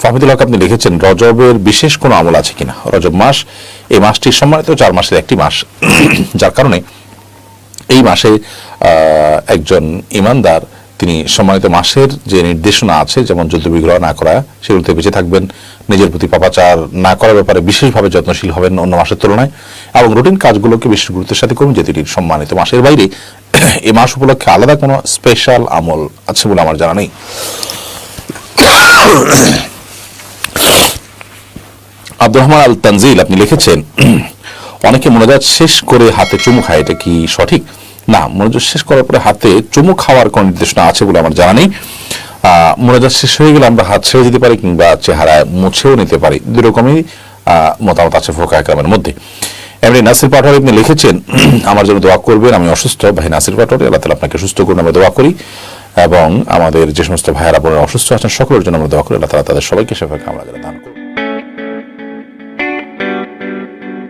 ফাহমিদুল হক, আপনি লিখেছেন, রজবের বিশেষ কোনো আমল আছে কিনা? রজব মাস, এই মাসটি সম্মানিত চার মাসের একটি মাস। যার কারণে এই মাসে একজন ইমানদার, তিনি সম্মানিত মাসের যে নির্দেশনা আছে, যেমন যুদ্ধ বিগ্রহ না করা, সেগুলোতে বেঁচে থাকবেন, নিজের প্রতি পাপাচার না করার ব্যাপারে বিশেষভাবে যত্নশীল হবেন অন্য মাসের তুলনায়। এবং রুটিন কাজগুলোকে বিশেষ গুরুত্বের সাথে করবেন যেটি সম্মানিত মাসের বাইরে। এই মাস উপলক্ষে আলাদা কোনো স্পেশাল আমল আছে বলে আমার জানা নেই। আব্দুর রহমান আল তানজিল আপনি লিখেছেন, অনেকে মনোজাত শেষ করে হাতে চুমু খায়, এটা কি সঠিক? না মনোজাত শেষ করার পরে হাতে চুমু খাওয়ার কোন নির্দেশনা আছে বলে আমার জানা নেই। মনোজাত শেষ হয়ে গেলে আমরা হাত ছেড়ে দিতে পারি কিংবা চেহারায় মুছেও নিতে পারি। দুই রকমই মতামত আছে ফোকা একরামের মধ্যে। এমনি নাসির পাটোয়ারি আপনি লিখেছেন, আমার জন্য দোয়া করবেন, আমি অসুস্থ। ভাই নাসির পাটোয়ারি, আল্লাহ তালা আপনাকে সুস্থ করুন, আমরা দোয়া করি। এবং আমাদের যে সমস্ত ভাইয়েরা বোনেরা অসুস্থ আছেন, সকলের জন্য আমরা দোয়া করি। আল্লাহ তালা তাদের সবাইকে সেভাবে করে